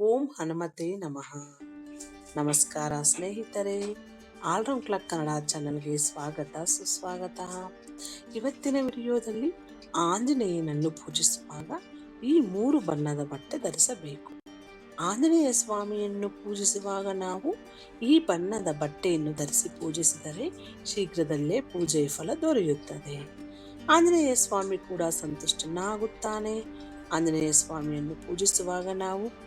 ಓಂ ಹನುಮತೆ ನಮಃ. ನಮಸ್ಕಾರ ಸ್ನೇಹಿತರೆ, ಆಲ್ರೌಂಡ್ ಕ್ಲಕ್ ಕನ್ನಡ ಚಾನಲ್ಗೆ ಸ್ವಾಗತ, ಸುಸ್ವಾಗತ. ಇವತ್ತಿನ ವಿಡಿಯೋದಲ್ಲಿ ಆಂಜನೇಯನನ್ನು ಪೂಜಿಸುವಾಗ ಈ ಮೂರು ಬಣ್ಣದ ಬಟ್ಟೆ ಧರಿಸಬೇಕು. ಆಂಜನೇಯ ಸ್ವಾಮಿಯನ್ನು ಪೂಜಿಸುವಾಗ ನಾವು ಈ ಬಣ್ಣದ ಬಟ್ಟೆಯನ್ನು ಧರಿಸಿ ಪೂಜಿಸಿದರೆ ಶೀಘ್ರದಲ್ಲೇ ಪೂಜೆಯ ಫಲ ದೊರೆಯುತ್ತದೆ. ಆಂಜನೇಯ ಸ್ವಾಮಿ ಕೂಡ ಸಂತುಷ್ಟನಾಗುತ್ತಾನೆ. ಆಂಜನೇಯ ಸ್ವಾಮಿಯನ್ನು ಪೂಜಿಸುವಾಗ ನಾವು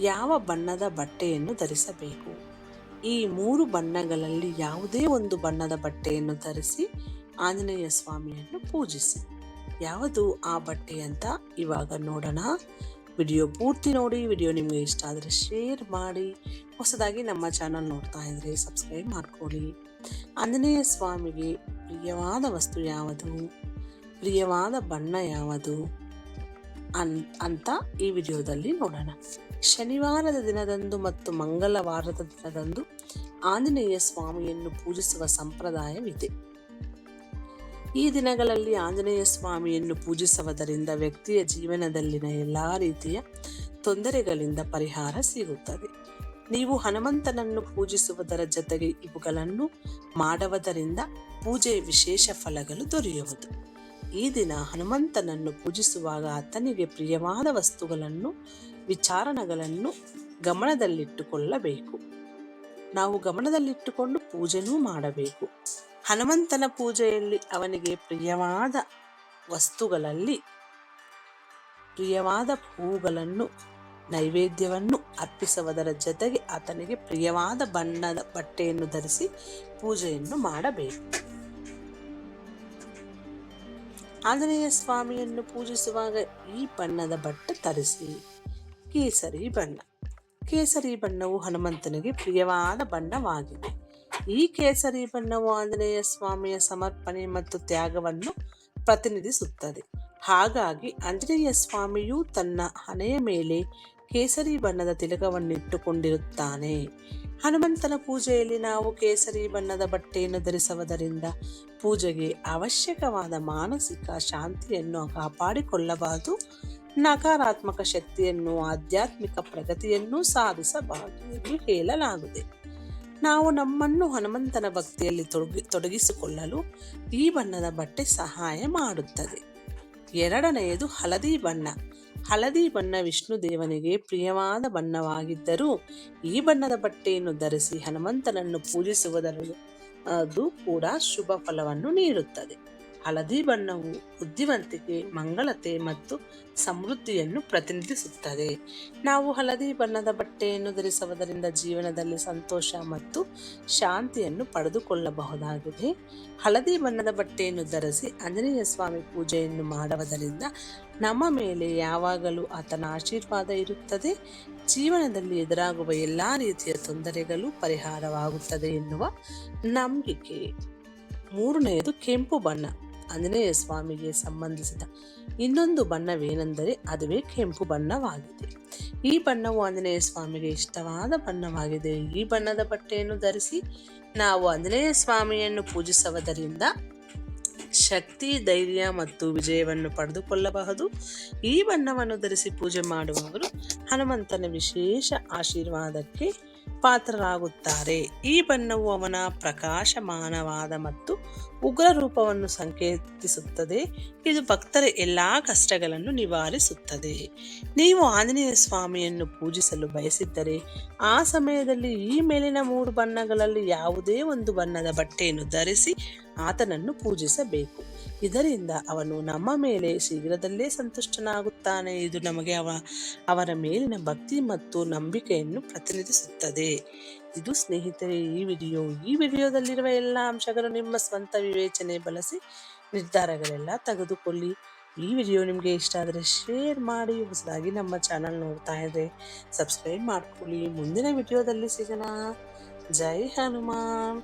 ಯಾವ ಬಣ್ಣದ ಬಟ್ಟೆಯನ್ನು ಧರಿಸಬೇಕು? ಈ ಮೂರು ಬಣ್ಣಗಳಲ್ಲಿ ಯಾವುದೇ ಒಂದು ಬಣ್ಣದ ಬಟ್ಟೆಯನ್ನು ಧರಿಸಿ ಆಂಜನೇಯ ಸ್ವಾಮಿಯನ್ನು ಪೂಜಿಸಿ. ಯಾವುದು ಆ ಬಟ್ಟೆ ಅಂತ ಇವಾಗ ನೋಡೋಣ. ವಿಡಿಯೋ ಪೂರ್ತಿ ನೋಡಿ, ವಿಡಿಯೋ ನಿಮಗೆ ಇಷ್ಟ ಆದರೆ ಶೇರ್ ಮಾಡಿ, ಹೊಸದಾಗಿ ನಮ್ಮ ಚಾನಲ್ ನೋಡ್ತಾ ಇದ್ರೆ ಸಬ್ಸ್ಕ್ರೈಬ್ ಮಾಡ್ಕೊಳ್ಳಿ. ಆಂಜನೇಯ ಸ್ವಾಮಿಗೆ ಪ್ರಿಯವಾದ ವಸ್ತು ಯಾವುದು? ಪ್ರಿಯವಾದ ಬಣ್ಣ ಯಾವುದು? ಅನ್, ಅಂತ ಈ ವಿಡಿಯೋದಲ್ಲಿ ನೋಡೋಣ. ಶನಿವಾರದ ದಿನದಂದು ಮತ್ತು ಮಂಗಳವಾರದ ದಿನದಂದು ಆಂಜನೇಯ ಸ್ವಾಮಿಯನ್ನು ಪೂಜಿಸುವ ಸಂಪ್ರದಾಯವಿದೆ. ಈ ದಿನಗಳಲ್ಲಿ ಆಂಜನೇಯ ಸ್ವಾಮಿಯನ್ನು ಪೂಜಿಸುವುದರಿಂದ ವ್ಯಕ್ತಿಯ ಜೀವನದಲ್ಲಿನ ಎಲ್ಲ ರೀತಿಯ ತೊಂದರೆಗಳಿಂದ ಪರಿಹಾರ ಸಿಗುತ್ತದೆ. ನೀವು ಹನುಮಂತನನ್ನು ಪೂಜಿಸುವುದರ ಜೊತೆಗೆ ಇವುಗಳನ್ನು ಮಾಡುವುದರಿಂದ ಪೂಜೆಯ ವಿಶೇಷ ಫಲಗಳು ದೊರೆಯುವುದು. ಈ ದಿನ ಹನುಮಂತನನ್ನು ಪೂಜಿಸುವಾಗ ಆತನಿಗೆ ಪ್ರಿಯವಾದ ವಸ್ತುಗಳನ್ನು, ವಿಚಾರಣೆಗಳನ್ನು ಗಮನದಲ್ಲಿಟ್ಟುಕೊಳ್ಳಬೇಕು. ನಾವು ಗಮನದಲ್ಲಿಟ್ಟುಕೊಂಡು ಪೂಜೆನೂ ಮಾಡಬೇಕು. ಹನುಮಂತನ ಪೂಜೆಯಲ್ಲಿ ಅವನಿಗೆ ಪ್ರಿಯವಾದ ವಸ್ತುಗಳಲ್ಲಿ ಪ್ರಿಯವಾದ ಹೂಗಳನ್ನು, ನೈವೇದ್ಯವನ್ನು ಅರ್ಪಿಸುವುದರ ಜೊತೆಗೆ ಆತನಿಗೆ ಪ್ರಿಯವಾದ ಬಣ್ಣದ ಬಟ್ಟೆಯನ್ನು ಧರಿಸಿ ಪೂಜೆಯನ್ನು ಮಾಡಬೇಕು. ಆಂಜನೇಯ ಸ್ವಾಮಿಯನ್ನು ಪೂಜಿಸುವಾಗ ಈ ಬಣ್ಣದ ಬಟ್ಟೆ ತರಿಸಿ ಕೇಸರಿ ಬಣ್ಣ. ಕೇಸರಿ ಬಣ್ಣವು ಹನುಮಂತನಿಗೆ ಪ್ರಿಯವಾದ ಬಣ್ಣವಾಗಿದೆ. ಈ ಕೇಸರಿ ಬಣ್ಣವು ಆಂಜನೇಯ ಸ್ವಾಮಿಯ ಸಮರ್ಪಣೆ ಮತ್ತು ತ್ಯಾಗವನ್ನು ಪ್ರತಿನಿಧಿಸುತ್ತದೆ. ಹಾಗಾಗಿ ಆಂಜನೇಯ ಸ್ವಾಮಿಯು ತನ್ನ ಹಣೆಯ ಮೇಲೆ ಕೇಸರಿ ಬಣ್ಣದ ತಿಲಕವನ್ನಿಟ್ಟುಕೊಂಡಿರುತ್ತಾನೆ. ಹನುಮಂತನ ಪೂಜೆಯಲ್ಲಿ ನಾವು ಕೇಸರಿ ಬಣ್ಣದ ಬಟ್ಟೆಯನ್ನು ಧರಿಸುವುದರಿಂದ ಪೂಜೆಗೆ ಅವಶ್ಯಕವಾದ ಮಾನಸಿಕ ಶಾಂತಿಯನ್ನು ಕಾಪಾಡಿಕೊಳ್ಳಬಹುದು ನಕಾರಾತ್ಮಕ ಶಕ್ತಿಯನ್ನು, ಆಧ್ಯಾತ್ಮಿಕ ಪ್ರಗತಿಯನ್ನು ಸಾಧಿಸಬಹುದು ಎಂದು ಹೇಳಲಾಗಿದೆ. ನಾವು ನಮ್ಮನ್ನು ಹನುಮಂತನ ಭಕ್ತಿಯಲ್ಲಿ ತೊಡಗಿ, ತೊಡಗಿಸಿಕೊಳ್ಳಲು ಈ ಬಣ್ಣದ ಬಟ್ಟೆ ಸಹಾಯ ಮಾಡುತ್ತದೆ. ಎರಡನೆಯದು ಹಳದಿ ಬಣ್ಣ. ಹಳದಿ ಬಣ್ಣ ವಿಷ್ಣು ದೇವನಿಗೆ ಪ್ರಿಯವಾದ ಬಣ್ಣವಾಗಿದ್ದರೂ ಈ ಬಣ್ಣದ ಬಟ್ಟೆಯನ್ನು ಧರಿಸಿ ಹನುಮಂತನನ್ನು ಪೂಜಿಸುವುದರ ಅದು ಕೂಡ ಶುಭ ಫಲವನ್ನು ನೀಡುತ್ತದೆ. ಹಳದಿ ಬಣ್ಣವು ಬುದ್ಧಿವಂತಿಕೆ, ಮಂಗಳತೆ ಮತ್ತು ಸಮೃದ್ಧಿಯನ್ನು ಪ್ರತಿನಿಧಿಸುತ್ತದೆ. ನಾವು ಹಳದಿ ಬಣ್ಣದ ಬಟ್ಟೆಯನ್ನು ಧರಿಸುವುದರಿಂದ ಜೀವನದಲ್ಲಿ ಸಂತೋಷ ಮತ್ತು ಶಾಂತಿಯನ್ನು ಪಡೆದುಕೊಳ್ಳಬಹುದಾಗಿದೆ. ಹಳದಿ ಬಣ್ಣದ ಬಟ್ಟೆಯನ್ನು ಧರಿಸಿ ಆಂಜನೇಯ ಸ್ವಾಮಿ ಪೂಜೆಯನ್ನು ಮಾಡುವುದರಿಂದ ನಮ್ಮ ಮೇಲೆ ಯಾವಾಗಲೂ ಆತನ ಆಶೀರ್ವಾದ ಇರುತ್ತದೆ. ಜೀವನದಲ್ಲಿ ಎದುರಾಗುವ ಎಲ್ಲ ರೀತಿಯ ತೊಂದರೆಗಳು ಪರಿಹಾರವಾಗುತ್ತದೆ ಎನ್ನುವ ನಂಬಿಕೆ. ಮೂರನೆಯದು ಕೆಂಪು ಬಣ್ಣ. ಆಂಜನೇಯ ಸ್ವಾಮಿಗೆ ಸಂಬಂಧಿಸಿದ. ಇನ್ನೊಂದು ಬಣ್ಣವೇನೆಂದರೆ ಅದುವೇ ಕೆಂಪು ಬಣ್ಣವಾಗಿದೆ. ಈ ಬಣ್ಣವು ಆಂಜನೇಯ ಸ್ವಾಮಿಗೆ ಇಷ್ಟವಾದ ಬಣ್ಣವಾಗಿದೆ. ಈ ಬಣ್ಣದ ಬಟ್ಟೆಯನ್ನು ಧರಿಸಿ ನಾವು ಆಂಜನೇಯ ಸ್ವಾಮಿಯನ್ನು ಪೂಜಿಸುವುದರಿಂದ ಶಕ್ತಿ, ಧೈರ್ಯ ಮತ್ತು ವಿಜಯವನ್ನು ಪಡೆದುಕೊಳ್ಳಬಹುದು. ಈ ಬಣ್ಣವನ್ನು ಧರಿಸಿ ಪೂಜೆ ಮಾಡುವವರು ಹನುಮಂತನ ವಿಶೇಷ ಆಶೀರ್ವಾದಕ್ಕೆ ಪಾತ್ರರಾಗುತ್ತಾರೆ. ಈ ಬಣ್ಣವು ಅವನ ಪ್ರಕಾಶಮಾನವಾದ ಮತ್ತು ಉಗ್ರ ರೂಪವನ್ನು ಸಂಕೇತಿಸುತ್ತದೆ. ಇದು ಭಕ್ತರ ಎಲ್ಲಾ ಕಷ್ಟಗಳನ್ನು ನಿವಾರಿಸುತ್ತದೆ. ನೀವು ಆಂಜನೇಯ ಸ್ವಾಮಿಯನ್ನು ಪೂಜಿಸಲು ಬಯಸಿದ್ದರೆ, ಆ ಸಮಯದಲ್ಲಿ ಈ ಮೇಲಿನ ಮೂರು ಬಣ್ಣಗಳಲ್ಲಿ ಯಾವುದೇ ಒಂದು ಬಣ್ಣದ ಬಟ್ಟೆಯನ್ನು ಧರಿಸಿ ಆತನನ್ನು ಪೂಜಿಸಬೇಕು. ಇದರಿಂದ ಅವನು ನಮ್ಮ ಮೇಲೆ ಶೀಘ್ರದಲ್ಲೇ ಸಂತುಷ್ಟನಾಗುತ್ತಾನೆ. ಇದು ನಮಗೆ ಅವ, ಅವರ ಮೇಲಿನ ಭಕ್ತಿ ಮತ್ತು ನಂಬಿಕೆಯನ್ನು ಪ್ರತಿನಿಧಿಸುತ್ತದೆ. ಇದು ಸ್ನೇಹಿತರೆ, ಈ ವಿಡಿಯೋ, ಈ ವಿಡಿಯೋದಲ್ಲಿರುವ ಎಲ್ಲ ಅಂಶಗಳು ನಿಮ್ಮ ಸ್ವಂತ ವಿವೇಚನೆ ಬಳಸಿ ನಿರ್ಧಾರಗಳೆಲ್ಲ ತೆಗೆದುಕೊಳ್ಳಿ. ಈ ವಿಡಿಯೋ ನಿಮಗೆ ಇಷ್ಟ ಆದರೆ ಶೇರ್ ಮಾಡಿ, ಹೊಸದಾಗಿ ನಮ್ಮ ಚಾನಲ್ ನೋಡ್ತಾ ಇದ್ರೆ ಸಬ್ಸ್ಕ್ರೈಬ್ ಮಾಡ್ಕೊಳ್ಳಿ. ಮುಂದಿನ ವಿಡಿಯೋದಲ್ಲಿ ಸಿಗೋಣ. ಜೈ ಹನುಮಾನ್.